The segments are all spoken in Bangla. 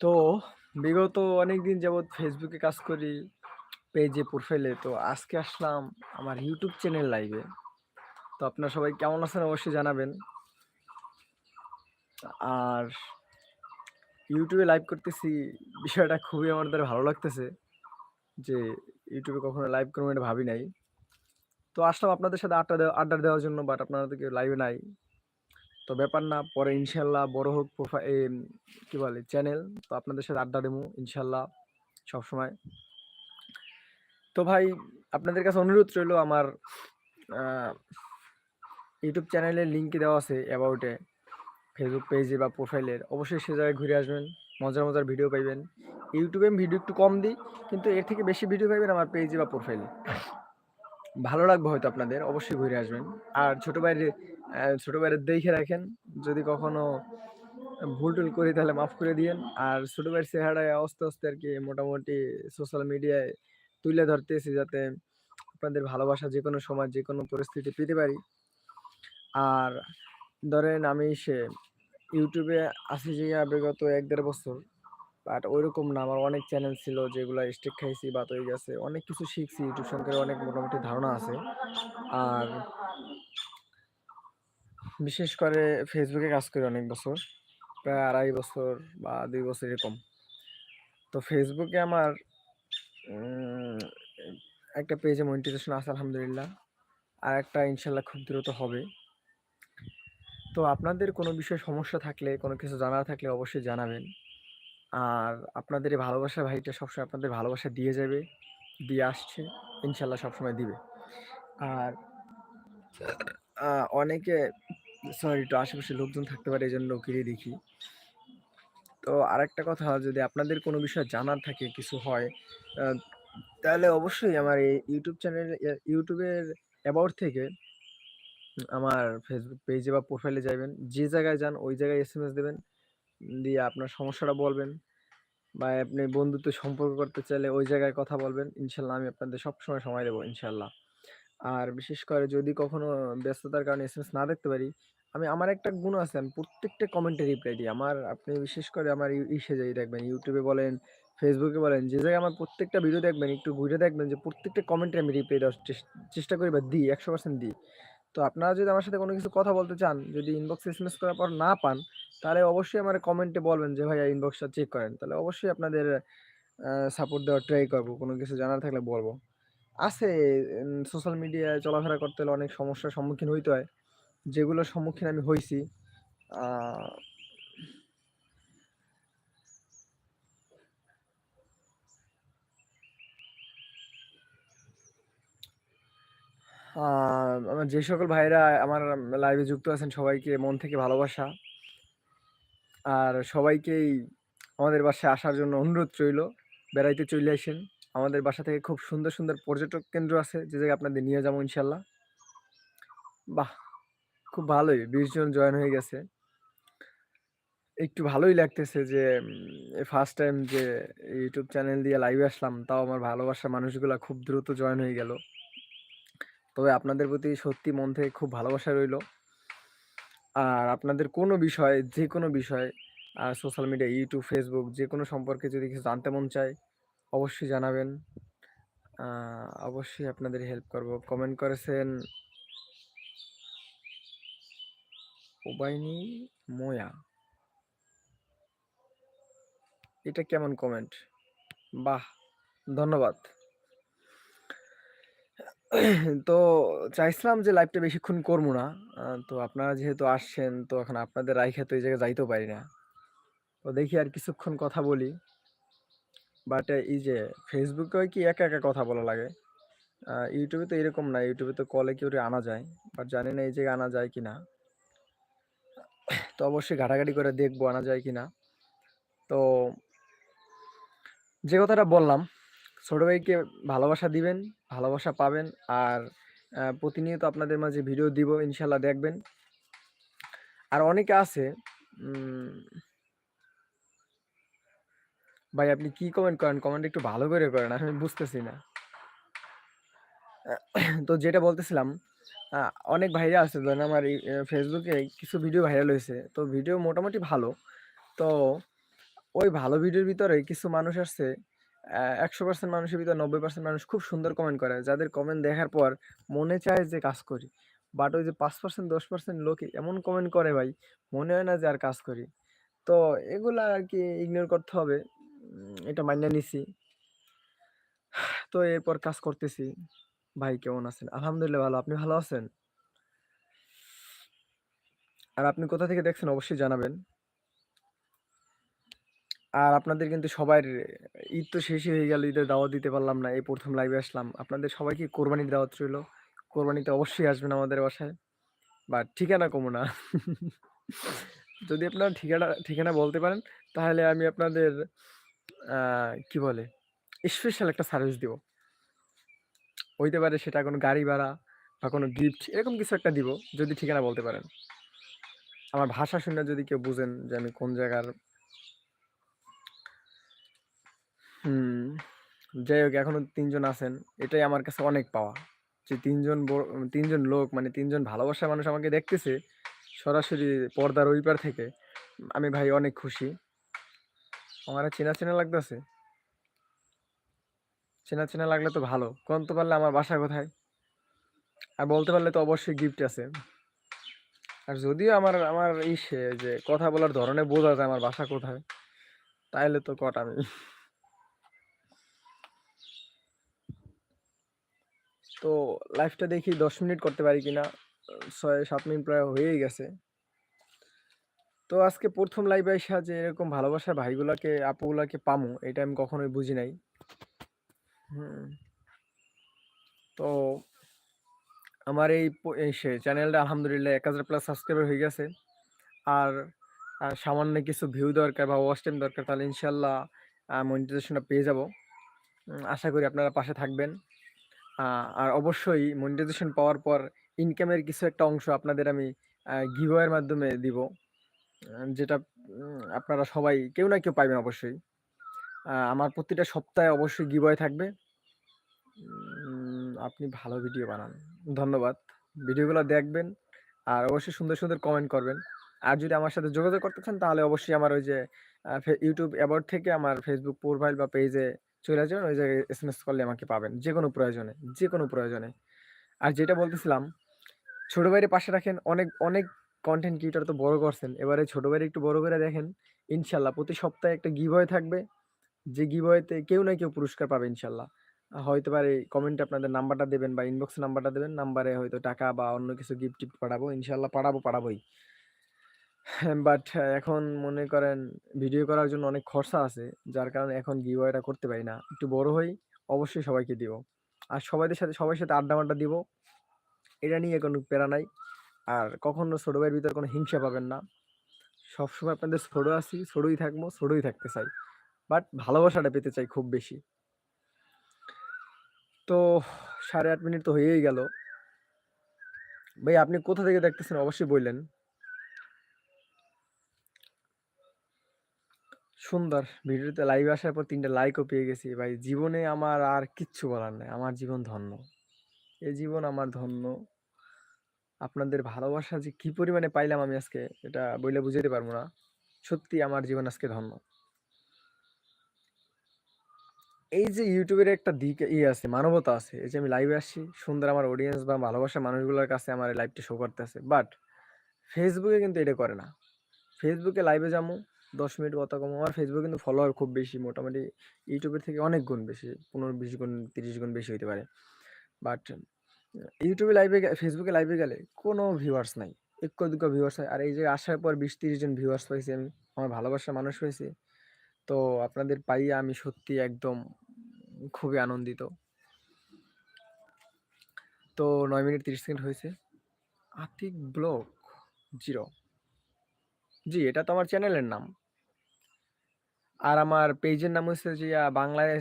তো বিগত অনেকদিন যাবৎ ফেসবুকে কাজ করি, পেজে, প্রোফাইলে। তো আজকে আসলাম আমার ইউটিউব চ্যানেল লাইভে। তো আপনারা সবাই কেমন আছেন অবশ্যই জানাবেন। আর ইউটিউবে লাইভ করতেছি বিষয়টা খুবই আমার দ্বারা ভালো লাগতেছে। যে ইউটিউবে কখনো লাইভ করব এটা ভাবি নাই। তো আসলাম আপনাদের সাথে আড্ডা আড্ডা দেওয়ার জন্য বাট কেউ লাইভে নাই। তো ব্যাপার না পরে ইনশাল্লাহ বড় হোক প্রোফা এম কি বলে চ্যানেল। তো আপনাদের সাথে আড্ডা দেবো ইনশাআল্লাহ সবসময়। তো ভাই আপনাদের কাছে অনুরোধ রইল আমার ইউটিউব চ্যানেলের লিঙ্ক দেওয়া আছে অ্যাবাউটে ফেসবুক পেজে বা প্রোফাইলের। অবশ্যই সে জায়গায় ঘুরে আসবেন। মজার, মজার ভিডিও পাইবেন। ইউটিউবে ভিডিও একটু কম দিই। কিন্তু এর থেকে বেশি ভিডিও পাইবেন আমার পেজে বা প্রোফাইলে। ভালো লাগবে হয়তো আপনাদের। অবশ্যই ঘুরে আসবেন। আর ছোট অ্যা ছোট ভাইরে দেইখা রাখেন। যদি কখনো ভুল-টুল করি তাহলে মাফ করে দিয়েন। আর ছোট ভাইয়ের চেহারায় আস্তে, আস্তে আর কি মোটামুটি সোশ্যাল মিডিয়ায় তুলে ধরতেছি যাতে আপনাদের ভালোবাসা যে কোনো সময় যে কোনো পরিস্থিতি পেতে পারি। আর ধরেন আমি সে ইউটিউবে আছি যাইয়া বিগত এক দেড় বছর। বাট ঐরকম না। আমার অনেক চ্যানেল ছিল যেগুলো স্ট্রাইক খাইছি, বা তৈরি গেছে। অনেক কিছু শিখছি ইউটিউব সম্পর্কে অনেক মোটামুটি ধারণা আছে। আর বিশেষ করে ফেসবুকে কাজ করি অনেক বছর। প্রায় ২.৫ বছর বা দুই বছর এরকম। তো ফেসবুকে আমার একটা পেজে মনিটাইজেশন আছে আলহামদুলিল্লাহ। আর একটা ইনশাল্লাহ খুব দ্রুত হবে। তো আপনাদের কোনো বিষয়ে সমস্যা থাকলে, কোনো কিছু জানার থাকলে অবশ্যই জানাবেন। আর আপনাদের এই ভালোবাসা ভাইটা সবসময় আপনাদের ভালোবাসা দিয়ে যাবে, দিয়ে আসছে। ইনশাআল্লাহ সবসময় দিবে। আর অনেকে সরি একটু আশেপাশে লোকজন থাকতে পারে এই জন্য লুকিয়ে দেখি। তো আরেকটা কথা যদি আপনাদের কোনো বিষয় জানার থাকে, কিছু হয় তাহলে অবশ্যই আমার এই ইউটিউব চ্যানেল ইউটিউবের অ্যাবাউট থেকে আমার ফেসবুক পেজে বা প্রোফাইলে যাইবেন। যে জায়গায় যান ওই জায়গায় এস এম এস দিবেন। দিয়ে আপনার সমস্যাটা বলবেন। বা আপনি বন্ধুত্ব সম্পর্ক করতে চাইলে ওই জায়গায় কথা বলবেন। ইনশাল্লাহ আমি আপনাদের সবসময় সময় দেবো ইনশাল্লাহ আর বিশেষ করে যদি কখনো ব্যস্ততার কারণে এসএমএস না দেখতে পারি, আমি আমার একটা গুণ আছে আমি প্রত্যেকটা কমেন্টে রিপ্লাই দিই। আমার আপনি বিশেষ করে আমার ইসে যাই দেখবেন ইউটিউবে বলেন, ফেসবুকে বলেন যে জায়গায় আমার প্রত্যেকটা ভিডিও দেখবেন একটু ঘুরে দেখবেন যে প্রত্যেকটা কমেন্টে আমি রিপ্লাই দেওয়ার চেষ্টা করি বা দিই ১০০% দিই। তো আপনারা যদি আমার সাথে কোনো কিছু কথা বলতে চান, যদি ইনবক্সে এসএমএস করার পর না পান, তাহলে অবশ্যই আমার কমেন্টে বলবেন যে ভাইয়া ইনবক্সটা চেক করেন। তাহলে অবশ্যই আপনাদের সাপোর্ট দেওয়ার ট্রাই করব কোনো কিছু জানার থাকলে বলব আছে সোশ্যাল মিডিয়ায় চলাফেরা করতে হলে অনেক সমস্যার সম্মুখীন হইতে হয়। যেগুলোর সম্মুখীন আমি হইছি। আমার যে সকল ভাইয়েরা আমার লাইভে যুক্ত আছেন সবাইকে মন থেকে ভালোবাসা। আর সবাইকেই আমাদের বাসায় আসার জন্য অনুরোধ রইল। বেড়াইতে চলে আসেন আমাদের বাসা থেকে খুব সুন্দর, সুন্দর পর্যটক কেন্দ্র আছে যে জায়গায় আপনাদের নিয়ে যাব ইনশাআল্লাহ। বাহ! খুব ভালোই ২০ জন জয়েন হয়ে গেছে। একটু ভালোই লাগতেছে যে ফার্স্ট টাইম যে ইউটিউব চ্যানেল দিয়ে লাইভে আসলাম। তাও আমার ভালোবাসা মানুষগুলা খুব দ্রুত জয়েন হয়ে গেল। তবে আপনাদের প্রতি সত্যি মন থেকে খুব ভালোবাসা রইল। আর আপনাদের কোনো বিষয়, যেকোনো বিষয় uh social media, YouTube, Facebook যে কোনো সম্পর্কে যদি কিছু জানতে মন চায়, অবশ্যই জানাবেন। অবশ্যই আপনাদের হেল্প করব। কমেন্ট করেছেন ওবাইনি মোয়া। এটা কেমন কমেন্ট? বাহ! ধন্যবাদ। তো চাইছিলাম যে লাইভটা বেশিক্ষণ করব না। তো আপনারা যেহেতু আসছেন তো এখন আপনাদের রাইখা তো এই জায়গায় যাইতেও পারি না। তো দেখি আর কিছুক্ষণ কথা বলি। বাট এই যে ফেসবুকে কি একা, একা কথা বলা লাগে। ইউটিউবে তো এরকম না। ইউটিউবে তো কলে কেউরে আনা যায়। বাট জানি না এই জায়গায় আনা যায় কিনা। তো অবশ্যই ঘাটাঘাটি করে দেখব আনা যায় কিনা। তো যে কথাটা বললাম, ছোট ভাইকে ভালোবাসা দিবেন, ভালোবাসা পাবেন। আর প্রতিনিয়ত আপনাদের মাঝে ভিডিও দিব ইনশাল্লাহ দেখবেন। আর অনেকে আছে ভাই আপনি কি কমেন্ট করেন? কমেন্ট একটু ভালো করে করেন। আমি বুঝতেছি না। তো যেটা বলতেছিলাম, অনেক ভাইরা আছে ধরেন আমার ফেসবুকে কিছু ভিডিও ভাইরাল হয়েছে তো ভিডিও মোটামুটি ভালো। তো ওই ভালো ভিডিওর ভিতরে কিছু মানুষ আসছে অ্যা ১০০% মানুষের ভিতরে ৯০% মানুষ খুব সুন্দর কমেন্ট করে। যাদের কমেন্ট দেখার পর মনে চায় যে কাজ করি। বাট ওই যে ৫% ১০% লোকে এমন কমেন্ট করে ভাই, মনে হয় না যে আর কাজ করি। তো এগুলা আরকি ইগনোর করতে হবে। এটা মাইনা নিছি। তো এরপর কাজ করতেছি। ভাই কেমন আছেন? আলহামদুলিল্লাহ ভালো। আপনি ভালো আছেন? আর আপনি কোথা থেকে দেখছেন অবশ্যই জানাবেন। আর আপনাদের কিন্তু সবার ঈদ তো শেষই হয়ে গেল। ঈদের দাওয়াত দিতে পারলাম না। এই প্রথম লাইভে আসলাম। আপনাদের সবাইকে কোরবানির দাওয়াত রইল। কোরবানিতে অবশ্যই আসবেন আমাদের বাসায়। বাট ঠিকানা কমু না। যদি আপনারা ঠিকানা ঠিকানা বলতে পারেন, তাহলে আমি আপনাদের কি বলে? স্পেশাল একটা সার্ভিস দিব। হইতে পারে সেটা কোনো গাড়ি ভাড়া বা কোনো গিফট এরকম কিছু একটা দিব, যদি ঠিকানা বলতে পারেন। আমার ভাষা শুনে যদি কেউ বুঝেন যে আমি কোন জায়গার হুম, যাই হোক এখনও ৩ জন আছেন। এটাই আমার কাছে অনেক পাওয়া। যে ৩ জন ব ৩ জন লোক মানে ৩ জন ভালোবাসার মানুষ আমাকে দেখতেছে সরাসরি পর্দার ওই পার থেকে। আমি ভাই অনেক খুশি। আমারে চেনা, চেনা লাগতেছে? চেনা, চেনা লাগলে তো ভালো। কোন তো পারলে আমার বাসা কোথায়? আর বলতে পারলে তো অবশ্যই গিফট আছে। আর যদিও আমার আমার ইসে যে কথা বলার ধরনে বোঝা যায় আমার বাসা কোথায়। তাইলে তো কট আমি। তো লাইভটা দেখি ১০ মিনিট করতে পারি কিনা। ৬-৭ মিনিট প্রায় হয়েই গেছে। তো আজকে প্রথম লাইভে আইসা যে এরকম ভালোবাসার ভাইগুলাকে, আপুগুলাকে পামু এটা আমি কখনোই বুঝি নাই। তো আমার এই চ্যানেলটা আলহামদুলিল্লাহ ১০০০ প্লাস সাবস্ক্রাইবার হয়ে গেছে। আর সামান্য কিছু ভিউ দরকার বা ওয়াচ টাইম দরকার তাহলে ইনশাল্লাহ মনিটাইজেশনটা পেয়ে যাব। আশা করি আপনারা পাশে থাকবেন। আর অবশ্যই মনিটাইজেশন পাওয়ার পর ইনকামের কিছু একটা অংশ আপনাদের আমি গিভওয়ে মাধ্যমে দিব। যেটা আপনারা সবাই কেউ না কেউ পাইবেন অবশ্যই। আমার প্রতিটা সপ্তাহে অবশ্যই গিভওয়ে থাকবে। আপনি ভালো ভিডিও বানান। ধন্যবাদ। ভিডিওগুলো দেখবেন। আর অবশ্যই সুন্দর, সুন্দর কমেন্ট করবেন। আর যদি আমার সাথে যোগাযোগ করতে চান তাহলে অবশ্যই আমার ওই যে ইউটিউব অ্যাবাউট থেকে আমার ফেসবুক প্রোফাইল বা পেজে চইলা যাবেন। ওই জায়গায় এস এম এস করলে আমাকে পাবেন। যে কোনো প্রয়োজনে, যে কোনো প্রয়োজনে। আর যেটা বলতেছিলাম, ছোট ভাইরে পাশে রাখেন। অনেক, অনেক কন্টেন্ট ক্রিয়েটর তো বড় করছেন। এবারে ছোট ভাইরে একটু বড় করে দেখেন। ইনশাল্লাহ প্রতি সপ্তাহে একটা গিভওয়ে থাকবে। যে গিভওয়েতে কেউ না কেউ পুরস্কার পাবে ইনশাল্লাহ হয়তো পারে কমেন্টে আপনাদের নাম্বারটা দেবেন বা ইনবক্সে নাম্বারটা দেবেন নাম্বারে হয়তো টাকা বা অন্য কিছু গিফট-টিফট পাঠাবো। ইনশাল্লাহ পাঠাবো, পাঠাবোই। হ্যাঁ, বাট এখন মনে করেন ভিডিও করার জন্য অনেক খরচা আছে। যার কারণে এখন গিভওয়েটা করতে পারি না। একটু বড় হই, অবশ্যই সবাইকে দিব। আর সবাইদের সাথে সবার সাথে আড্ডা-মাড্ডা দিব। এটা নিয়ে কোনো প্যারা নাই। আর কখনো ছোট ভাইয়ের ভিতরে কোনো হিংসা পাবেন না। সবসময় আপনাদের ছোটো আছি, ছোটোই থাকব, ছোটোই থাকতে চাই। বাট ভালোবাসাটা পেতে চাই খুব বেশি। তো ৮.৫ মিনিট তো হয়েই গেল। ভাই আপনি কোথা থেকে দেখতেছেন অবশ্যই বইলেন। সুন্দর। ভিডিওতে লাইভে আসার পর ৩ টা লাইকও পেয়ে গেছি। ভাই জীবনে আমার আর কিচ্ছু বলার নাই। আমার জীবন ধন্য। এ জীবন আমার ধন্য। আপনাদের ভালোবাসা যে কি পরিমাণে পাইলাম আমি আজকে এটা বইলে বুঝাইতে পারব না। সত্যি আমার জীবন আজকে ধন্য। এই যে ইউটিউবের একটা দিক ইয়ে আছে, মানবতা আছে। এই যে আমি লাইভে আসছি, সুন্দর আমার অডিয়েন্স বা ভালোবাসা মানুষগুলোর কাছে আমার লাইভটা শো করতেছে। বাট ফেসবুকে কিন্তু এটা করে না। ফেসবুকে লাইভে যামু, ১০ মিনিট কথা কম আমার এ কিন্তু ফলোয়ার খুব বেশি। মোটামুটি ইউটিউবের থেকে অনেক গুণ বেশি। ১৫-২০ গুণ, ৩০ গুণ বেশি হইতে পারে। বাট ইউটিউবে লাইভে Facebook লাইভে গেলে কোনো ভিউয়ার্স নাই। এক্কা-দুক্কা ভিউয়ার্স হয়। আর এই যে আসার পর ২০-৩০ জন ভিউয়ার্স পাইছি আমি। আমার ভালোবাসার মানুষ পাইছি। তো আপনাদের পাইয়া আমি সত্যি একদম খুবই আনন্দিত। তো নয় মিনিট ৩০ সেকেন্ড হয়েছে। আতিক ব্লগ 0 জি, এটা তো আমার চ্যানেলের নাম। আর আমার পেজের নাম হচ্ছে যে ইয়া বাংলায়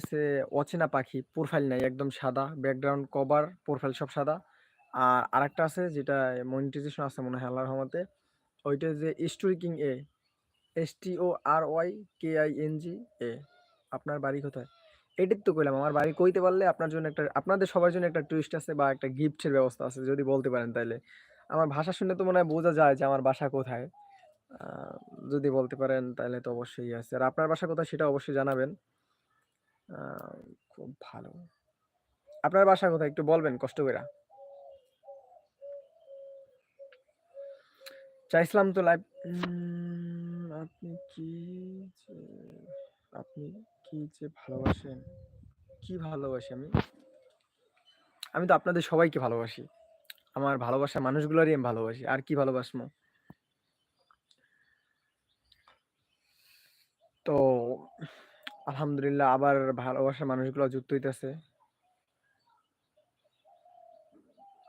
অচেনা পাখি। প্রোফাইল নাই। একদম সাদা। ব্যাকগ্রাউন্ড কভার, প্রোফাইল সব সাদা। আর আরেকটা আছে যেটা মনিটাইজেশন আছে মনে হয় আল্লাহর রহমতে। ওইটা যে স্টোরি কিং এ। S-T-O-R-Y-K-I-N-G-A আপনার বাড়ি কোথায়? এটাই তো কইলাম আমার বাড়ি কইতে পারলে আপনার জন্য একটা আপনাদের সবার জন্য একটা টুইস্ট আছে বা একটা গিফটের ব্যবস্থা আছে যদি বলতে পারেন তাইলে। আমার ভাষা শুনে তো মনে হয় বোঝা যায় যে আমার বাসা কোথায়। যদি বলতে পারেন তাহলে তো অবশ্যই আছে। আর আপনার বাসা কোথায় সেটা অবশ্যই জানাবেন। খুব ভালো। আপনার বাসা কোথায় একটু বলবেন কষ্ট কইরা? চাইছিলাম তো লাইভ আপনি কি যে, আপনি কি যে ভালোবাসেন? কি ভালোবাসি আমি? আমি তো আপনাদের সবাইকে ভালোবাসি। আমার ভালোবাসার মানুষগুলারই আমি ভালোবাসি। আর কি ভালোবাসমো? তো আলহামদুলিল্লাহ আবার ভালোবাসার মানুষগুলা যুক্ত হইতেছে।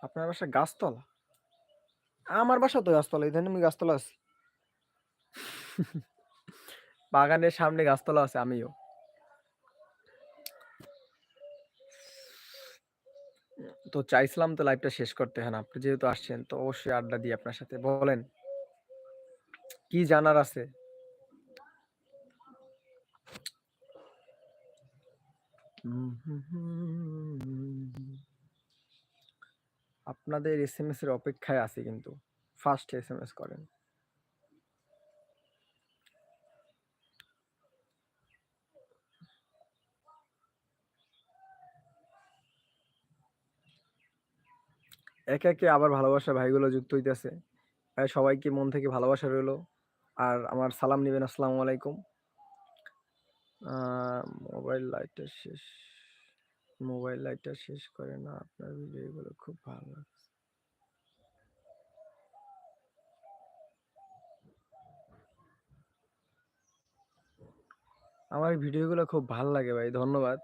আপনার বাসা গাছতলা? আমার বাসা তো গাছতলা। ইদানিং আমি গাছতলা আছি। বাগানের সামনে গাছতলা আছে, আমিও। তো চাইছিলাম তো লাইভটা শেষ করতে। এখন আপনি যেহেতু আসছেন, তো অবশ্যই আড্ডা দিই আপনার সাথে। বলেন। কি জানার আছে? আপনাদের এসএমএস এর অপেক্ষায় আছি কিন্তু। ফার্স্ট এসএমএস করেন। একে, একে আবার ভালোবাসা ভাইগুলো যুক্ত হইতেছে। সবাইকে মন থেকে ভালোবাসা রইল। আর আমার সালাম নিবেন আসসালামু আলাইকুম। মোবাইল লাইটটা শেষ মোবাইল লাইটটা শেষ করে না আপনার ভিডিওগুলো খুব ভালো লাগছে। আমার ভিডিওগুলো খুব ভালো লাগে ভাই। ধন্যবাদ।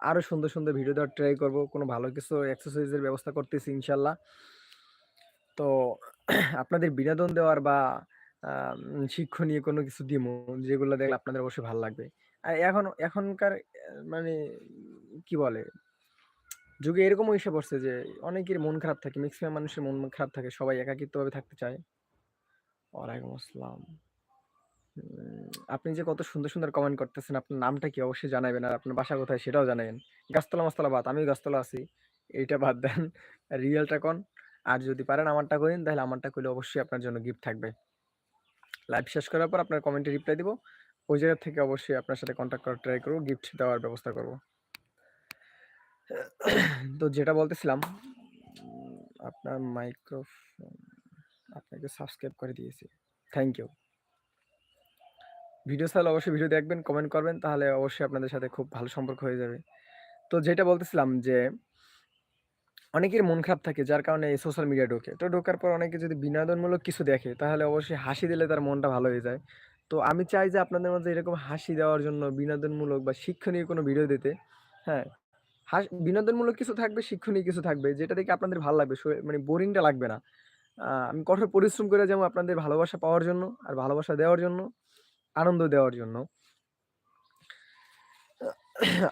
আরও সুন্দর, সুন্দর ভিডিও দেওয়ার ট্রাই করব। কোনো ভালো কিছু এক্সারসাইজের ব্যবস্থা করতেছি ইনশাল্লাহ তো আপনাদের বিনোদন দেওয়ার বা শিক্ষণীয় কোনো কিছু দিমু যেগুলো দেখলে আপনাদের অবশ্যই ভালো লাগবে। আর এখন এখনকার মানে কি বলে? যুগে এরকমও এসে পড়ছে যে অনেকের মন খারাপ থাকে। ম্যাক্সিমাম মানুষের মন খারাপ থাকে। সবাই একাকিত্বভাবে থাকতে চায়। ওয়ালাইকুম আসসালাম। আপনি যে কত সুন্দর, সুন্দর কমেন্ট করতেছেন, আপনার নামটা কি অবশ্যই জানাবেন। আর আপনার বাসা কোথায় সেটাও জানাবেন। গাছতলা-মাছতলা বাদ। আমিও গাছতলা আছি। এইটা বাদ দেন। রিয়ালটা কন। আর যদি পারেন আমারটা কইেন তাহলে আমারটা করলে অবশ্যই আপনার জন্য গিফট থাকবে। লাইভ শেষ করার পর আপনার কমেন্টে রিপ্লাই দিব। ওই জায়গা থেকে অবশ্যই আপনার সাথে কনট্যাক্ট করার ট্রাই করব। গিফট দেওয়ার ব্যবস্থা করব। তো যেটা বলতেছিলাম আপনার মাইক্রোফোন আপনাকে সাবস্ক্রাইব করে দিয়েছি। Thank you. ভিডিও চাইলে অবশ্যই ভিডিও দেখবেন, কমেন্ট করবেন। তাহলে অবশ্যই আপনাদের সাথে খুব ভালো সম্পর্ক হয়ে যাবে। তো যেটা বলতেছিলাম যে অনেকের মন খারাপ থাকে যার কারণে এই সোশ্যাল মিডিয়া ঢোকে। তো ঢোকার পর অনেকে যদি বিনোদনমূলক কিছু দেখে তাহলে অবশ্যই হাসি দিলে তার মনটা ভালো হয়ে যায়। তো আমি চাই যে আপনাদের মধ্যে এরকম হাসি দেওয়ার জন্য বিনোদনমূলক বা শিক্ষণীয় কোনো ভিডিও দিতে। হ্যাঁ? বিনোদনমূলক কিছু থাকবে, শিক্ষণীয় কিছু থাকবে। যেটা দেখে আপনাদের ভালো লাগবে। মানে বোরিংটা লাগবে না। আমি কঠোর পরিশ্রম করে যাব আপনাদের ভালোবাসা পাওয়ার জন্য, আর ভালোবাসা দেওয়ার জন্য, আনন্দ দেওয়ার জন্য।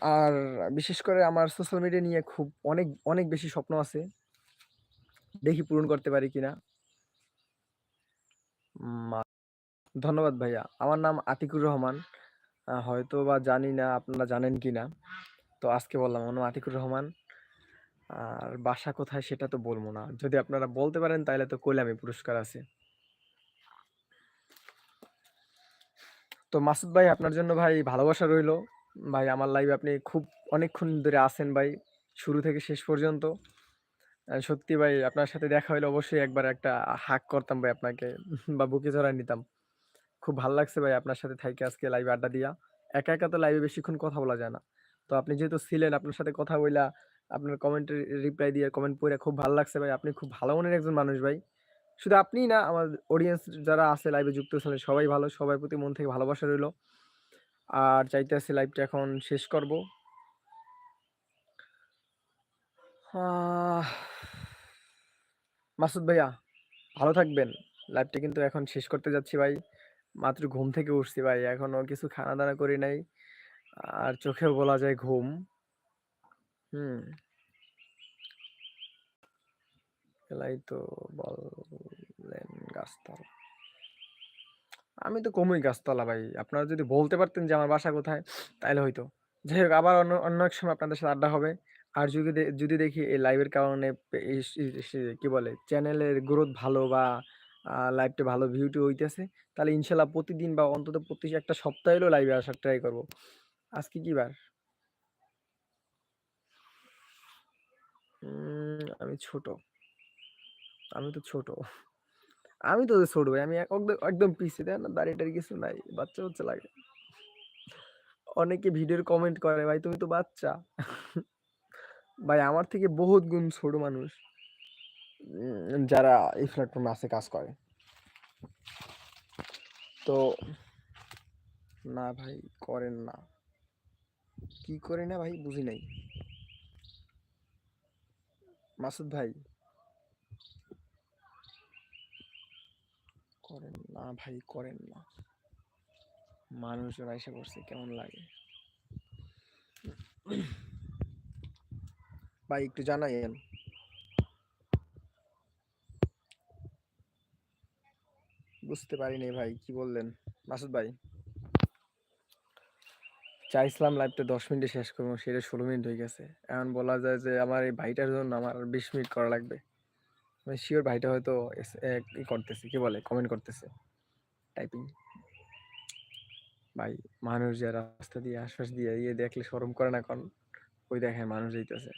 আর বিশেষ করে আমার সোশ্যাল মিডিয়া নিয়ে খুব অনেক, অনেক বেশি স্বপ্ন আছে। দেখি পূরণ করতে পারি কিনা। ধন্যবাদ ভাইয়া। আমার নাম আতিকুর রহমান। হয়তো বা জানি না আপনারা জানেন কিনা। তো আজকে বললাম, আমার নাম আতিকুর রহমান। আর বাসা কোথায় সেটা তো বলব না। যদি আপনারা বলতে পারেন তাহলে তো কইলামই, পুরস্কার আছে। তো মাসুদ ভাই, আপনার জন্য ভাই ভালোবাসা রইল। ভাই, আমার লাইভে আপনি খুব অনেকক্ষণ ধরে আছেন ভাই। শুরু থেকে শেষ পর্যন্ত। সত্যি ভাই, আপনার সাথে দেখা হইলে অবশ্যই একবার একটা হাক করতাম ভাই আপনাকে, বা বুকে জড়ায় নিতাম। খুব ভালো লাগছে ভাই আপনার সাথে থাইকা আজকে লাইভে আড্ডা দিয়া। একা, একা তো লাইভে বেশিক্ষণ কথা বলা যায় না। তো আপনি যেহেতু ছিলেন আপনার সাথে কথা বইলা, আপনার কমেন্টের রিপ্লাই দিয়ে কমেন্ট পইড়া খুব ভালো লাগছে ভাই। আপনি খুব ভালো মনের একজন মানুষ ভাই। শুধু আপনিই না আমার অডিয়েন্স যারা আছে লাইভে যুক্ত ছিলেন সবাই ভালো। সবার প্রতি মন থেকে ভালোবাসা রইল। আর চাইতেছি লাইভটা এখন শেষ করব। মাসুদ ভাইয়া ভালো থাকবেন। লাইভটা কিন্তু এখন শেষ করতে যাচ্ছি ভাই। মাত্র ঘুম থেকে উঠছি ভাই। এখনও কিছু খানা-দানা করি নাই। আর চোখেও বলা যায় ঘুম। হুম। এলাই তো বললেন গাছতলা। আমি তো কমই গাছতলা ভাই। আপনারা যদি বলতে পারতেন যে আমার বাসা কোথায়, তাইলে হয়তো যাই হোক, আবার অন্য অন্য এক সময় আপনাদের সাথে আড্ডা হবে। আর যদি যদি দেখি এই লাইভের কারণে কি বলে চ্যানেলের গ্রোথ ভালো বা লাইভটা ভালো ভিউ-টিউ হইতেছে, তাহলে ইনশাল্লাহ প্রতিদিন বা অন্তত প্রতি একটা সপ্তাহে হলেও লাইভে আসার ট্রাই করব। আজকে কি বার? আমি ছোট। আমি তো ছোট। আমি তো ছোট ভাই। আমি একদম পিচ্চি দেখেন না দাঁড়িয়ে টাড়ি কিছু নাই। বাচ্চা-বাচ্চা লাগে। অনেকে ভিডিওর কমেন্ট করে, "ভাই তুমি তো বাচ্চা।" ভাই আমার থেকে বহুত গুণ ছোট মানুষ। যারা এই প্ল্যাটফর্মে কাজ করে। তো, না ভাই, করেন না। কি করে না ভাই, বুঝি নাই। মাসুদ ভাই। করেন না ভাই, করেন না। মানুষজন আইসা করছে কেমন লাগে? ভাই, একটু জানাইয়েন। বুঝতে পারিনি ভাই কি বললেন? মাসুদ ভাই। চাইছিলাম লাইভটা ১০ মিনিটে শেষ করব সেটা ১৬ মিনিট হয়ে গেছে। এখন বলা যায় যে আমার এই ভাইটার জন্য আমার ২০ মিনিট করা লাগবে। আমি সিউর ভাইটা হয়তো ই করতেছে, কি বলে? কমেন্ট করতেছে। টাইপিং। ভাই মানুষ যারা রাস্তা দিয়ে আশপাশ দিয়ে ইয়ে দেখলে শরম করে না কন? ওই দেখেন মানুষ যাইতেছে।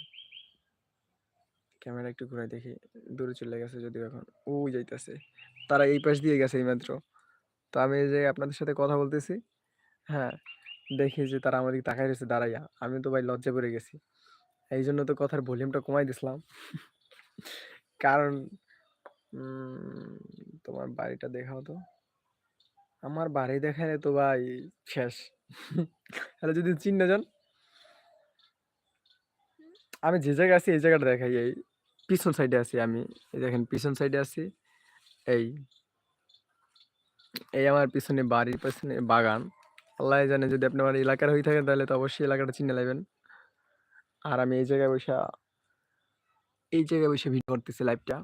ক্যামেরা একটু ঘুরাই দেখি। দূরে চলে গেছে যদিও এখন। ওই যাইতেছে। তারা এই পাশ দিয়ে গেছে এইমাত্র। তো আমি যে আপনাদের সাথে কথা বলতেছি। হ্যাঁ, দেখি যে তারা আমার দিকে তাকায় রয়েছে দাঁড়াইয়া। আমি তো ভাই লজ্জায় পড়ে গেছি। এই জন্য তো কথার ভলিউমটা কমাই দিছিলাম। কারণ তোমার বাড়িটা দেখাও তো। আমার বাড়ি দেখাইলে তো ভাই শেষ। তাহলে যদি চিন্না যান আমি যে জায়গায় আছি এই জায়গাটা দেখাই এই পিছন সাইডে আছি আমি। এই দেখেন পিছন সাইডে আছি। এই। এই আমার পিছনে বাড়ির পেছনে বাগান। আল্লাহই জানে যদি আপনি আমার এলাকার হয়ে থাকেন তাহলে তো অবশ্যই এলাকাটা চিনে লাইবেন। আর আমি এই জায়গায় বইসা এই জায়গায় বইসা ভিডিও করতেছি লাইভটা।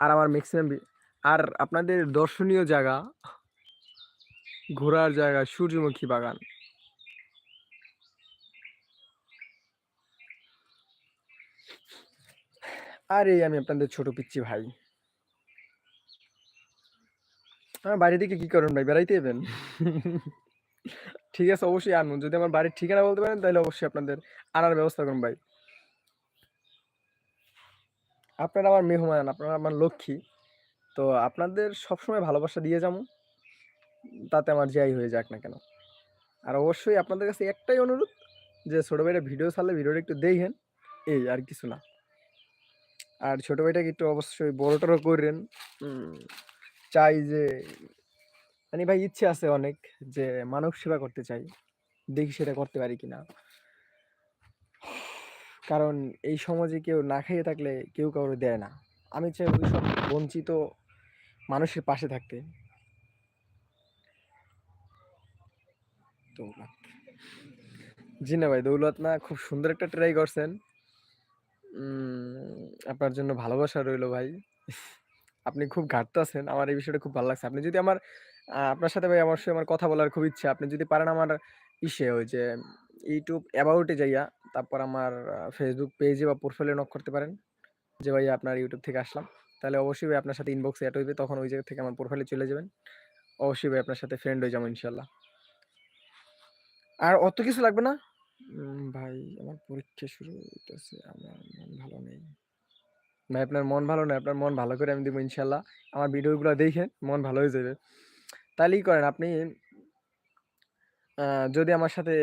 আর আমার ম্যাক্সিমাম আর আপনাদের দর্শনীয় জায়গা, ঘোরার জায়গা সূর্যমুখী বাগান। আর এই আমি আপনাদের ছোট পিচ্ছি ভাই। বাড়ি থেকে কি করেন ভাই? বেড়াইতে যাবেন? ঠিক আছে অবশ্যই আনুন যদি আমার বাড়ির ঠিকানা বলতে পারেন তাহলে অবশ্যই আপনাদের আনার ব্যবস্থা করুন ভাই। আপনারা আমার মেহমান, আপনারা আমার লক্ষ্মী। তো আপনাদের সবসময় ভালোবাসা দিয়ে যামু। তাতে আমার যাই হয়ে যাক না কেন। আর অবশ্যই আপনাদের কাছে একটাই অনুরোধ যে ছোটো ভাইটা ভিডিও ছাড়লে ভিডিওটা একটু দেখেন। এই আর কিছু না। আর ছোটো ভাইটাকে একটু অবশ্যই বড়-টড় কইরেন। চাই যে মানে ভাই ইচ্ছে আছে অনেক যে মানব সেবা করতে চাই। দেখি সেটা করতে পারি কিনা। কারণ এই সমাজে কেউ না খাইয়ে থাকলে কেউ কাউরে দেয় না। আমি চাই ওইসব বঞ্চিত মানুষের পাশে থাকতে। দৌলত। জি না ভাই, দৌলত না। খুব সুন্দর একটা ট্রাই করছেন। আপনার জন্য ভালোবাসা রইল ভাই। আপনি খুব গাঁটতাছেন। আমার এই বিষয়টা খুব ভালো লাগছে। আপনি যদি আমার আপনার সাথে ভাই অবশ্যই আমার কথা বলার খুব ইচ্ছা। আপনি যদি পারেন আমার ইসে ওই যে YouTube অ্যাবাউট যাইয়া, তারপর আমার Facebook পেজে বা প্রোফাইলে নক করতে পারেন। যে ভাই আপনার YouTube থেকে আসলাম। তাহলে অবশ্যই ভাই আপনার সাথে ইনবক্সে এড হইবে। তখন ওই জায়গা থেকে আমার প্রোফাইলে চলে যাবেন। অবশ্যই ভাই আপনার সাথে ফ্রেন্ড হয়ে যাব ইনশাআল্লাহ। আর অত কিছু লাগবে না? ভাই, আমার পরীক্ষা শুরু হইতেছে। আমার ভালো নেই। ভাই আপনার মন ভালো নাই। আপনার মন ভালো করে আমি দিব ইনশাল্লাহ আমার ভিডিওগুলো দেইখেন, মন ভালো হয়ে যাবে। তাইলে ই করেন আপনি যদি আমার সাথে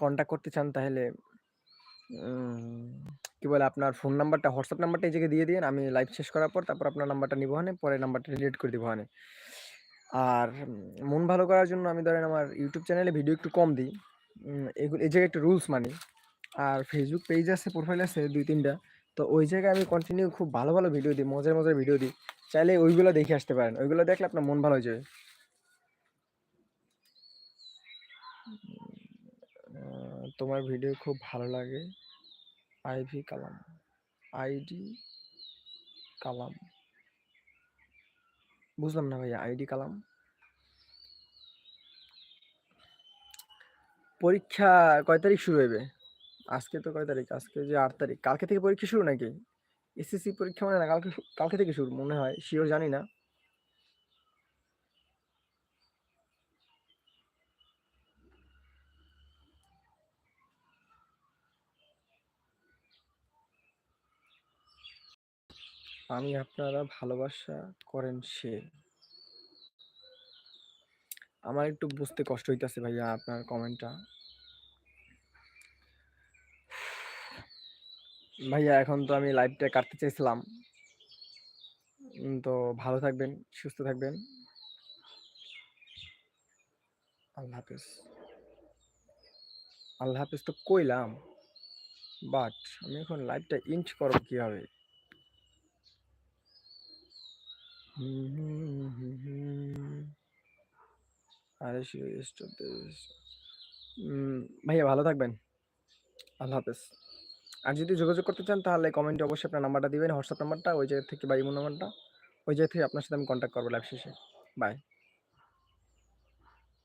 কনট্যাক্ট করতে চান তাহলে কি বলে আপনার ফোন নাম্বারটা হোয়াটসঅ্যাপ নাম্বারটা এই দিয়ে দিন আমি লাইভ শেষ করার পর তারপর আপনার নাম্বারটা নিবো হানে। পরে নাম্বারটা ডিলিট করে দিবো হানে। আর মন ভালো করার জন্য আমি ধরেন আমার ইউটিউব চ্যানেলে ভিডিও একটু কম দিই। এগুলো এই জায়গায় একটু রুলস মানি। আর ফেসবুক পেজ আছে, প্রোফাইল আছে ২-৩ টা। তো ওই জায়গায় আমি কন্টিনিউ খুব ভালো, ভালো ভিডিও দিই। মজার, মজার ভিডিও দিই। চাইলে ওইগুলো দেখে আসতে পারেন। ওইগুলো দেখলে আপনার মন ভালো হয়ে যাবে। তোমার ভিডিও খুব ভালো লাগে। আইভি কালাম। আইডি কালাম। বুঝলাম না ভাইয়া আইডি কালাম। পরীক্ষা কয় তারিখ শুরু হইবে? আজকে তো কয় তারিখ? আজকে যে আট তারিখ। কালকে থেকে পরীক্ষা শুরু নাকি? এসএসসি পরীক্ষা মানে না, কালকে কালকে থেকে শুরু মনে হয় শিওর জানি না। আমি আপনারা ভালোবাসা করেন সে। আমার একটু বুঝতে কষ্ট হইতেছে ভাইয়া আপনার কমেন্টটা ভাইয়া এখন তো আমি লাইভটা কাটতে চাইছিলাম। তো ভালো থাকবেন, সুস্থ থাকবেন। আল্লাহ হাফেজ। আল্লাহ হাফিজ তো কইলাম। বাট আমি এখন লাইভটা এন্ড করব কীভাবে ভাইয়া ভালো থাকবেন। আল্লাহ হাফেজ। আর যদি যোগাযোগ করতে চান তাহলে কমেন্টে অবশ্যই আপনার নাম্বারটা দিবেন, হোয়াটসঅ্যাপ নাম্বারটা ওই জায়গা থেকে বা ইমো নাম্বারটা। ওই জায়গা থেকে আপনার সাথে আমি কন্ট্যাক্ট করব লাইভ শেষে। বাই।